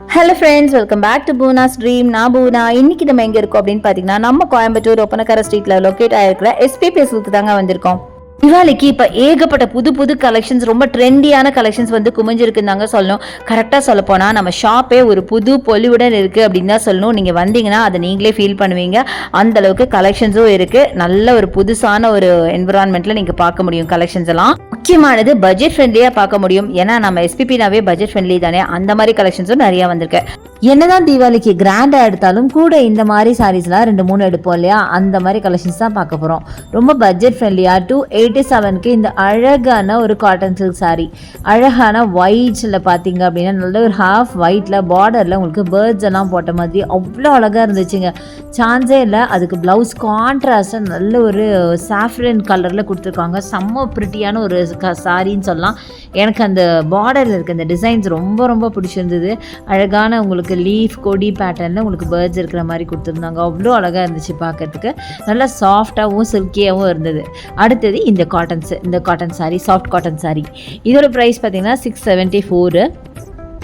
Hello friends welcome back to Poona stream நான் பூனா இன்னைக்கு நம்ம எங்கே இருக்கோம் அப்படின்னு பார்த்தீங்கன்னா நம்ம கோயம்புத்தூர் ஒப்பனக்கர ஸ்ட்ரீட்டில் லொக்கேட் ஆகிருக்கிற எஸ்பிபி சில்க்கு தாங்க வந்திருக்கோம். திவாலிக்கு இப்போ ஏகப்பட்ட புது புது கலெக்ஷன்ஸ் ரொம்ப ட்ரெண்டியான கலெக்ஷன்ஸ் வந்து குமிஞ்சிருக்குன்னு தாங்க சொல்லணும். கரெக்டாக சொல்ல போனால் நம்ம ஷாப்பே ஒரு புது பொலிவுடன் இருக்குது அப்படின்னு தான் சொல்லணும். நீங்கள் வந்தீங்கன்னா அதை நீங்களே ஃபீல் பண்ணுவீங்க. அந்த அளவுக்கு கலெக்ஷன்ஸும் இருக்குது நல்ல ஒரு புதுசான ஒரு என்விரான்மெண்ட்டில் நீங்கள் பார்க்க முடியும் கலெக்ஷன்ஸ் எல்லாம். முக்கியமானது பட்ஜெட் ஃப்ரெண்ட்லியாக பார்க்க முடியும். ஏன்னா நம்ம எஸ்பிபினாவே பட்ஜெட் ஃப்ரெண்ட்லி தானே? அந்த மாதிரி கலெக்ஷன்ஸும் நிறையா வந்திருக்கு. என்னதான் தீபாவளிக்கு கிராண்டாக எடுத்தாலும் கூட இந்த மாதிரி சாரீஸ்லாம் ரெண்டு மூணு எடுப்போம் இல்லையா? அந்த மாதிரி கலெக்ஷன்ஸ் தான் பார்க்க போகிறோம் ரொம்ப பட்ஜெட் ஃப்ரெண்ட்லியாக டூ எயிட்டி செவனுக்கு இந்த அழகான ஒரு காட்டன் சில்க் சாரீ அழகான ஒயிட்ஸில் பார்த்தீங்க அப்படின்னா நல்ல ஒரு ஹாஃப் ஒயிட்டில் பார்டரில் உங்களுக்கு பேர்ட்ஸ் எல்லாம் போட்ட மாதிரி அவ்வளோ அழகாக இருந்துச்சுங்க. சான்ஸே இல்லை அதுக்கு ப்ளவுஸ் கான்ட்ராஸ்டாக நல்ல ஒரு சாஃப்ரன் கலரில் கொடுத்துருக்காங்க. செம்ம ப்ரிட்டியான ஒரு க சாரின்னு சொல்லலாம். எனக்கு அந்த பார்டரில் இருக்க அந்த டிசைன்ஸ் ரொம்ப ரொம்ப பிடிச்சிருந்தது. அழகான உங்களுக்கு லீஃப் கொடி பேட்டர்னில் உங்களுக்கு பேர்ட்ஸ் இருக்கிற மாதிரி கொடுத்துருந்தாங்க. அவ்வளோ அழகாக இருந்துச்சு பார்க்கறதுக்கு. நல்லா சாஃப்டாகவும் சில்கியாகவும் இருந்தது. அடுத்தது இந்த காட்டன்ஸ் இந்த cotton sari soft cotton sari இதோட ப்ரைஸ் பார்த்தீங்கன்னா சிக்ஸ் செவன்ட்டி ஃபோரு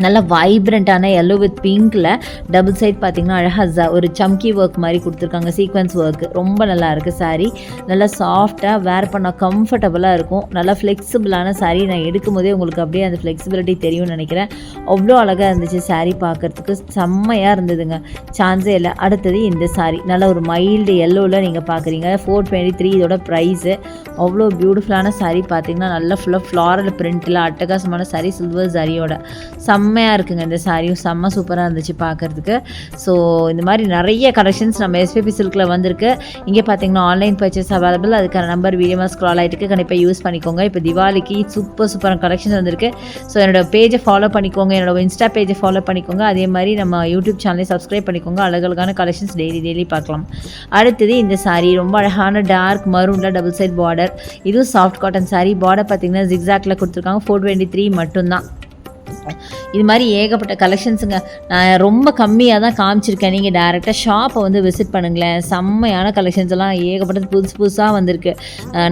நல்ல வைப்ரண்ட்டான எல்லோ வித் பிங்க்கில் டபுள் சைட் பார்த்தீங்கன்னா அழகாக ஒரு சம்கி ஒர்க் மாதிரி கொடுத்துருக்காங்க. சீக்வன்ஸ் ஒர்க் ரொம்ப நல்லா இருக்குது saree. நல்லா சாஃப்டாக வேர் பண்ணால் கம்ஃபர்டபுளாக இருக்கும். நல்லா ஃப்ளெக்சிபிளான saree நான் எடுக்கும்போதே உங்களுக்கு அப்படியே அந்த ஃப்ளெக்சிபிலிட்டி தெரியும்னு நினைக்கிறேன். அவ்வளோ அழகாக இருந்துச்சு saree பார்க்குறதுக்கு செம்மையாக இருந்ததுங்க. சான்ஸே இல்லை. அடுத்தது இந்த saree. நல்ல ஒரு மைல்டு எல்லோவில் நீங்கள் பார்க்குறீங்க ஃபோர் டுவெண்ட்டி த்ரீ இதோட ப்ரைஸு அவ்வளோ பியூட்டிஃபுல்லான சாரீ பார்த்தீங்கன்னா நல்லா ஃபுல்லாக ஃப்ளாரல் பிரிண்ட்டில் அட்டகாசமான சாரீ சில்வர் சாரியோட செம்மையாக இருக்குங்க. இந்த சாரியும் செம்ம சூப்பராக இருந்துச்சு பார்க்குறதுக்கு ஸோ இந்த மாதிரி நிறைய கலெக்ஷன்ஸ் நம்ம எஸ்பிபி சில்கில் வந்திருக்கு. இங்கே பார்த்தீங்கன்னா ஆன்லைன் பர்ச்சேஸ் அவைலபிள் அதுக்கான நம்பர் வீடியோமாக ஸ்க்ரால் ஆகிட்டு கண்டிப்பாக யூஸ் பண்ணிக்கோங்க. இப்போ திவாலிக்கு சூப்பர் சூப்பரான கலெக்ஷன்ஸ் வந்திருக்கு. ஸோ என்னோட பேஜை ஃபாலோ பண்ணிக்கோங்க. என்னோட இன்ஸ்டா பேஜை ஃபாலோ பண்ணிக்கோங்க. அதே மாதிரி நம்ம யூடியூப் சேனலை சப்ஸ்கிரைப் பண்ணிக்கோங்க. அழகழகான கலெக்ஷன்ஸ் டெய்லி டெய்லி பார்க்கலாம். அடுத்தது இந்த சாரீ ரொம்ப அழகான டார்க் மரூனில் டபுள் சைட் பார்டர் இதுவும் சாஃப்ட் காட்டன் saree. பார்டர் பார்த்தீங்கன்னா ஜிக்ஸாக்ல கொடுத்துருக்காங்க. ஃபோர் டுவெண்ட்டி த்ரீ மட்டும்தான். இது மாதிரி ஏகப்பட்ட கலெக்ஷன்ஸுங்க நான் ரொம்ப கம்மியாக தான் காமிச்சிருக்கேன் நீங்கள் டேரெக்டாக ஷாப்பை வந்து விசிட் பண்ணுங்களேன். செம்மையான கலெக்ஷன்ஸ் எல்லாம் ஏகப்பட்டது புதுசு புதுசாக வந்திருக்கு.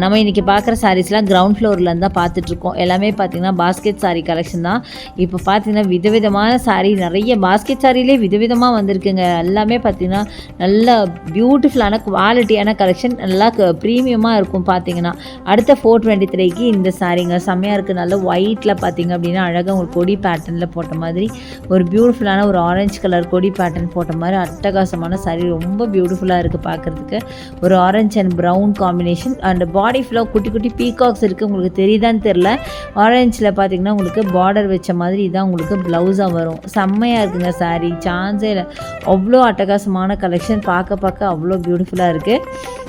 நம்ம இன்றைக்கி பார்க்குற சாரீஸ்லாம் கிரவுண்ட் ஃப்ளோர்லேருந்து தான் பார்த்துட்ருக்கோம் எல்லாமே பார்த்தீங்கன்னா பாஸ்கெட் சாரீ கலெக்ஷன் தான். இப்போ பார்த்தீங்கன்னா விதவிதமான சாரீ நிறைய பாஸ்கெட் சாரிலே விதவிதமாக வந்திருக்குங்க. எல்லாமே பார்த்தீங்கன்னா நல்ல பியூட்டிஃபுல்லான குவாலிட்டியான கலெக்ஷன் நல்லா ப்ரீமியமாக இருக்கும் பார்த்தீங்கன்னா அடுத்த ஃபோர் டுவெண்ட்டி த்ரீக்கு இந்த சாரீங்க செம்மையாக இருக்குது நல்ல ஒயிட்டில் பார்த்தீங்க அப்படின்னா அழகாக ஒரு கொடி பேட்டர்னில் போட்ட மாதிரி ஒரு பியூட்டிஃபுல்லான ஒரு ஆரஞ்சு கலர் கொடி பேட்டர்ன் போட்ட மாதிரி அட்டகாசமான saree ரொம்ப பியூட்டிஃபுல்லாக இருக்குது பார்க்குறதுக்கு ஒரு orange and brown combination and body ஃபுல்லாக குட்டி குட்டி பீகாக்ஸ் இருக்குது உங்களுக்கு தெரியுதான்னு தெரில ஆரஞ்சில் பார்த்தீங்கன்னா உங்களுக்கு பார்டர் வச்ச மாதிரி இதான் உங்களுக்கு ப்ளவுஸாக வரும். செம்மையாக இருக்குங்க saree. சான்ஸே இல்லை. அவ்வளோ அட்டகாசமான கலெக்ஷன் பார்க்க பார்க்க அவ்வளோ பியூட்டிஃபுல்லாக இருக்குது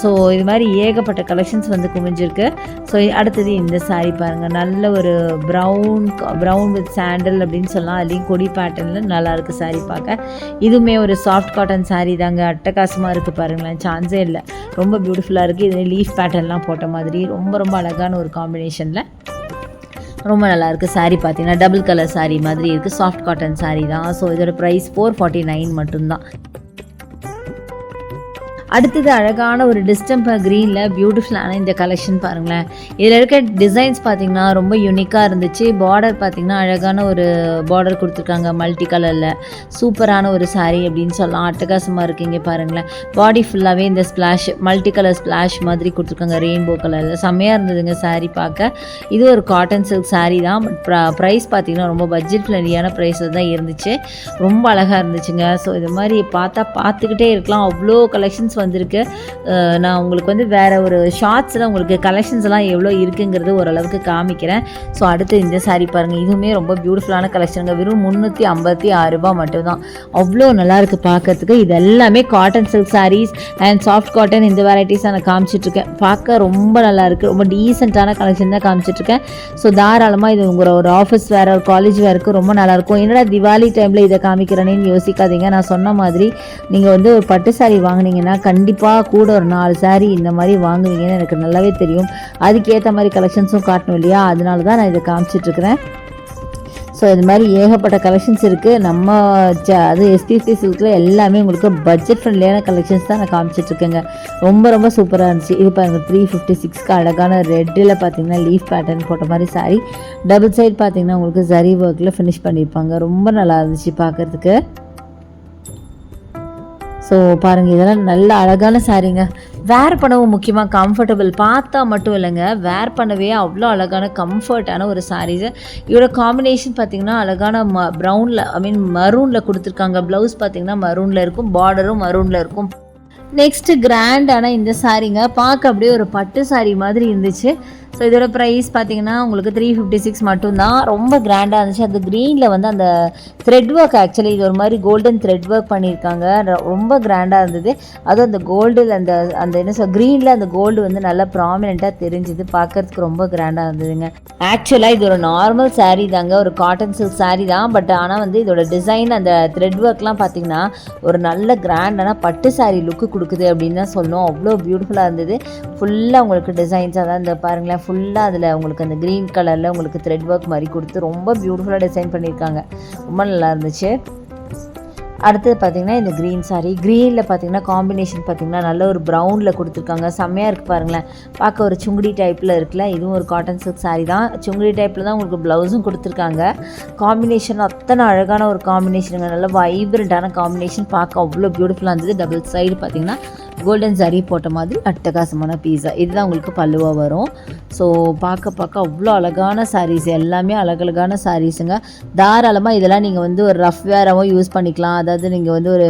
ஸோ இது மாதிரி ஏகப்பட்ட கலெக்ஷன்ஸ் வந்து குமிஞ்சிருக்கு ஸோ அடுத்தது இந்த சாரீ பாருங்கள் நல்ல ஒரு ப்ரௌன் ப்ரௌன் வித் சாண்டல் அப்படின்னு சொல்லலாம். அதுலேயும் கொடி பேட்டர்னில் நல்லாயிருக்கு சாரீ பார்க்க. இதுவுமே ஒரு சாஃப்ட் காட்டன் சாரீ தாங்க. அட்டகாசமாக இருக்குது பாருங்களேன். சான்ஸே இல்லை. ரொம்ப பியூட்டிஃபுல்லாக இருக்குது இதில் லீஃப் பேட்டர்ன்லாம் போட்ட மாதிரி. ரொம்ப ரொம்ப அழகான ஒரு காம்பினேஷனில் ரொம்ப நல்லாயிருக்கு சாரீ பார்த்தீங்கன்னா. டபுள் கலர் சாரீ மாதிரி இருக்குது சாஃப்ட் காட்டன் சாரீ தான். ஸோ இதோட ப்ரைஸ் ஃபோர் ஃபார்ட்டி நைன் மட்டும்தான். அடுத்தது அழகான ஒரு டிஸ்டம்பர் க்ரீனில் பியூட்டிஃபுல்லான இந்த கலெக்ஷன் பாருங்களேன். இதில் இருக்க டிசைன்ஸ் பார்த்திங்கன்னா ரொம்ப யூனிக்காக இருந்துச்சு. பார்டர் பார்த்தீங்கன்னா அழகான ஒரு பார்டர் கொடுத்துருக்காங்க மல்டி கலரில் சூப்பரான ஒரு சாரீ அப்படின்னு சொல்லலாம். அட்டகாசமாக இருக்குங்க பாருங்களேன். பாடி ஃபுல்லாகவே இந்த ஸ்ப்ளாஷ் மல்டி கலர் ஸ்ப்ளாஷ் மாதிரி கொடுத்துருக்காங்க ரெயின்போ கலரில் செம்மையாக இருந்ததுங்க சாரீ பார்க்க. இது ஒரு காட்டன் சில்க் சாரீ தான். ப்ரைஸ் பார்த்தீங்கன்னா ரொம்ப பட்ஜெட் ஃப்ரெண்ட்லியான ப்ரைஸில் தான் இருந்துச்சு. ரொம்ப அழகாக இருந்துச்சுங்க. ஸோ இது மாதிரி பார்த்தா பார்த்துக்கிட்டே இருக்கலாம். அவ்வளோ கலெக்ஷன்ஸ் வந்திருக்கு. நான் உங்களுக்கு வந்து வேறு ஒரு ஷார்ட்ஸில் உங்களுக்கு கலெக்ஷன்ஸ் எல்லாம் எவ்வளோ இருக்குங்கிறது ஓரளவுக்கு காமிக்கிறேன். ஸோ அடுத்து இந்த saree பாருங்கள் இதுவுமே ரொம்ப பியூட்டிஃபுல்லான கலெக்ஷனுங்க வெறும் முந்நூற்றி ஐம்பத்தி ஆறு ரூபாய் மட்டும்தான். அவ்வளோ நல்லாயிருக்கு பார்க்கறதுக்கு. இது எல்லாமே cotton silk saris and soft cotton இந்த வெரைட்டிஸாக நான் காமிச்சிட்ருக்கேன். பார்க்க ரொம்ப நல்லாயிருக்கு ரொம்ப டீசெண்டான கலெக்ஷன் தான் காமிச்சிட்ருக்கேன். ஸோ தாராளமாக இது உங்களோட ஒரு ஆஃபீஸ் வேறு ஒரு காலேஜ் வேறுக்கு ரொம்ப நல்லாயிருக்கும் என்னடா திவாலி டைமில் இதை காமிக்கிறேன்னு யோசிக்காதீங்க. நான் சொன்ன மாதிரி நீங்கள் வந்து ஒரு பட்டு saree வாங்குனீங்கன்னா கண்டிப்பாக கூட ஒரு நாலு saree இந்த மாதிரி வாங்குவீங்கன்னு எனக்கு நல்லாவே தெரியும். அதுக்கேற்ற மாதிரி கலெக்ஷன்ஸும் காட்டணும் இல்லையா? அதனால தான் நான் இதை காமிச்சிட்ருக்கிறேன். ஸோ இது மாதிரி ஏகப்பட்ட கலெக்ஷன்ஸ் இருக்குது நம்ம ஜ அது எஸ்பிசி சில்கில் எல்லாமே உங்களுக்கு பட்ஜெட் ஃப்ரெண்ட்லியான கலெக்ஷன்ஸ் தான் நான் காமிச்சிட்ருக்கேங்க. ரொம்ப ரொம்ப சூப்பராக இருந்துச்சு. இது பாருங்கள் த்ரீ ஃபிஃப்டி சிக்ஸ்க்கு அழகான ரெட்டில் பார்த்தீங்கன்னா லீஃப் பேட்டர்ன் போட்ட மாதிரி சாரி டபுள் சைட் பார்த்தீங்கன்னா உங்களுக்கு ஜரி ஒர்க்கில் ஃபினிஷ் பண்ணியிருப்பாங்க ரொம்ப நல்லா இருந்துச்சு பார்க்குறதுக்கு ஸோ பாருங்கள் இதெல்லாம் நல்ல அழகான சாரீங்க. வேர் பண்ணவும் முக்கியமாக கம்ஃபர்டபுள் பார்த்தா மட்டும் இல்லைங்க வேர் பண்ணவே அவ்வளோ அழகான கம்ஃபர்ட்டான ஒரு சாரீஸு இதோட காம்பினேஷன் பார்த்தீங்கன்னா அழகான ம ப்ரௌனில் ஐ மீன் மரூனில் கொடுத்துருக்காங்க. ப்ளவுஸ் பார்த்தீங்கன்னா மரூனில் இருக்கும் பார்டரும் மரூனில் இருக்கும். நெக்ஸ்ட்டு கிராண்டான இந்த சாரீங்க பார்க்க அப்படியே ஒரு பட்டு சாரீ மாதிரி இருந்துச்சு. ஸோ இதோட ப்ரைஸ் பார்த்தீங்கன்னா உங்களுக்கு த்ரீ ஃபிஃப்டி சிக்ஸ் மட்டும்தான். ரொம்ப கிராண்டாக இருந்துச்சு. அந்த க்ரீனில் வந்து அந்த த்ரெட் ஒர்க் ஆக்சுவலி இது ஒரு மாதிரி கோல்டன் த்ரெட் ஒர்க் பண்ணியிருக்காங்க. ர- ரொம்ப கிராண்டாக இருந்தது. அதுவும் அந்த கோல்டில் அந்த அந்த என்ன சொல் க்ரீனில் அந்த கோல்டு வந்து நல்லா ப்ராமினெண்ட்டாக தெரிஞ்சுது. பார்க்கறதுக்கு ரொம்ப கிராண்டாக இருந்ததுங்க. ஆக்சுவலாக இது ஒரு நார்மல் சாரீ தாங்க. ஒரு காட்டன் சில்க் சாரீ தான். பட் ஆனால் வந்து இதோட டிசைன் அந்த த்ரெட் ஒர்க்லாம் பார்த்தீங்கன்னா ஒரு நல்ல கிராண்டான பட்டு சாரீ லுக்கு கொடுக்குது அப்படின்னு தான் சொல்லணும் அவ்வளோ பியூட்டிஃபுல்லாக இருந்தது. ஃபுல்லாக உங்களுக்கு டிசைன்ஸாக தான் இந்த பாருங்களேன். ஃபுல்லாக அதில் உங்களுக்கு அந்த க்ரீன் கலரில் உங்களுக்கு த்ரெட் ஒர்க் மாதிரி கொடுத்து ரொம்ப பியூட்டிஃபுல்லாக டிசைன் பண்ணியிருக்காங்க. ரொம்ப நல்லா இருந்துச்சு. அடுத்தது பார்த்தீங்கன்னா இந்த க்ரீன் சாரி க்ரீனில் பார்த்தீங்கன்னா காம்பினேஷன் பார்த்திங்கன்னா நல்ல ஒரு ப்ரௌனில் கொடுத்துருக்காங்க. செம்மையாக இருக்குது பாருங்களேன். பார்க்க ஒரு சுங்குடி டைப்பில் இருக்குல்ல இதுவும் ஒரு காட்டன் சில்க் சாரி தான். சுங்குடி டைப்பில் தான் உங்களுக்கு ப்ளவுஸும் கொடுத்துருக்காங்க. காம்பினேஷன் அத்தனை அழகான ஒரு காம்பினேஷனுங்க நல்ல வைப்ரண்ட்டான காம்பினேஷன் பார்க்க அவ்வளோ பியூட்டிஃபுல்லாக இருந்தது. டபுள் சைடு பார்த்திங்கன்னா கோல்டன் சரி போட்ட மாதிரி அட்டகாசமான பீஸா இதுதான் உங்களுக்கு பல்லுவாக வரும். ஸோ பார்க்க பார்க்க அவ்வளோ அழகான சாரீஸ் எல்லாமே அழகழகான சாரீஸுங்க தாராளமாக இதெல்லாம் நீங்கள் வந்து ஒரு ரஃப் வேராகவும் யூஸ் பண்ணிக்கலாம். அதாவது நீங்கள் வந்து ஒரு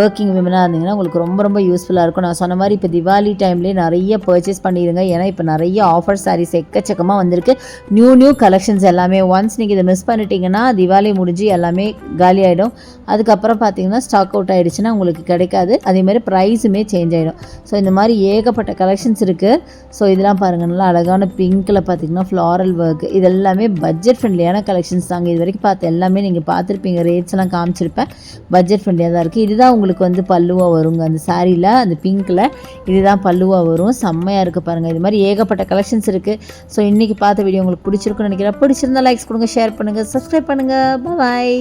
ஒர்க்கிங் விமனாக இருந்தீங்கன்னா உங்களுக்கு ரொம்ப ரொம்ப யூஸ்ஃபுல்லாக இருக்கும். நான் சொன்ன மாதிரி இப்போ திவாலி டைம்லேயே நிறைய பர்ச்சேஸ் பண்ணிடுங்க ஏன்னா இப்போ நிறைய ஆஃபர் சாரீஸ் எக்கச்சக்கமாக வந்திருக்கு. நியூ நியூ கலெக்ஷன்ஸ் எல்லாமே. ஒன்ஸ் நீங்கள் இதை மிஸ் பண்ணிட்டீங்கன்னா திவாலி முடிஞ்சு எல்லாமே காலி ஆகிடும் அதுக்கப்புறம் பார்த்தீங்கன்னா ஸ்டாக் அவுட் ஆகிடுச்சுன்னா உங்களுக்கு கிடைக்காது. அதேமாதிரி ப்ரைஸுமே சேஞ்ச் ஆகிடும் ஸோ இந்த மாதிரி ஏகப்பட்ட கலெக்ஷன்ஸ் இருக்குது ஸோ இதெல்லாம் பாருங்கள் நல்லா அழகான பிங்க்கில் பார்த்தீங்கன்னா ஃப்ளாரல் ஒர்க் இது எல்லாமே பட்ஜெட் ஃப்ரெண்ட்லியான கலெக்ஷன்ஸ் தாங்க. இது வரைக்கும் பார்த்து எல்லாமே நீங்கள் பார்த்துருப்பீங்க. ரேட்ஸ் எல்லாம் காமிச்சிருப்பேன். பட்ஜெட் ஃப்ரெண்ட்லியாக தான் இருக்குது இதுதான் உங்களுக்கு வந்து பல்லுவாக வருங்க. அந்த சாரியில் அந்த பிங்க்கில் இதுதான் பல்லுவாக வரும். செம்மையாக இருக்குது பாருங்கள் இது மாதிரி ஏகப்பட்ட கலெக்ஷன்ஸ் இருக்குது ஸோ இன்றைக்கி பார்த்த வீடியோ உங்களுக்கு பிடிச்சிருக்குன்னு நினைக்கிறேன். பிடிச்சிருந்தா லைக்ஸ் கொடுங்க ஷேர் பண்ணுங்கள் சப்ஸ்கிரைப் பண்ணுங்கள் பாய்